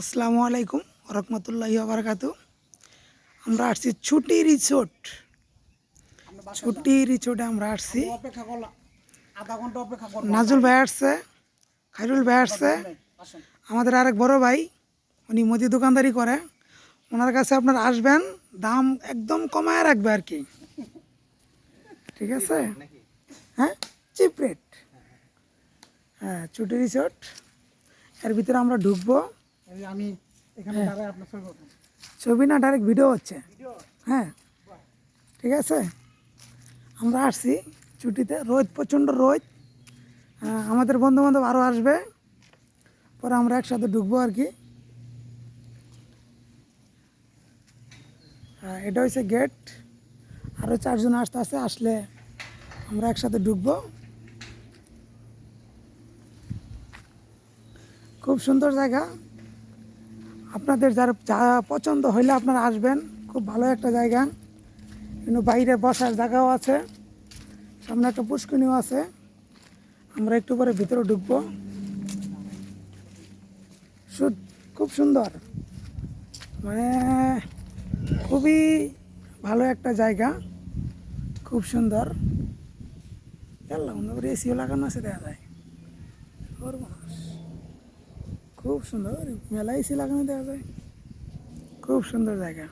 আসসালামু আলাইকুম রহমতুল্লাহি বারাকাতু। আমরা আসছি ছুটি রিসোর্ট। ছুটি রিসোর্টে আমরা আসছি। নাজুল ভাই আসছে খাইরুল ভাই আসছে। আমাদের আরেক বড় ভাই উনি মুদি দোকানদারি করে। ওনার কাছে আপনার আসবেন দাম একদম কমায় রাখবে আর কি। ঠিক আছে? হ্যাঁ? Cheap rate. হ্যাঁ ছুটি রিসোর্ট। এর ভিতরে আমরা ঢুকবো। এই আমি এখানে দাঁড়ায় আপনার ছবি ছবি না ডাইরেক্ট ভিডিও হচ্ছে। হ্যাঁ। ঠিক আছে? আমরা আসছি ছুটিতে। রোদ প্রচণ্ড রোদ আমাদের বন্ধু বান্ধব আরও আসবে। পরে আমরা একসাথে ঢুকবো আর কি। এটা হচ্ছে গেট আরও চারজন আসতে আসতে আসলে আমরা একসাথে ঢুকবো। খুব সুন্দর জায়গা। আপনাদের যার যা পছন্দ হইলে আপনারা আসবেন। খুব ভালো একটা জায়গা। কিন্তু বাইরে বসার জায়গাও আছে। সামনে একটা পুষ্করিণীও আছে। আমরা একটু পরে ভিতরে ঢুকবো। খুব সুন্দর। মানে খুবই ভালো একটা জায়গা। খুব সুন্দর। এসিও লাগানো আছে, দেখা যায়। খুব সুন্দর মেলায় এসি লাগানো দেখা যায়। খুব সুন্দর জায়গা।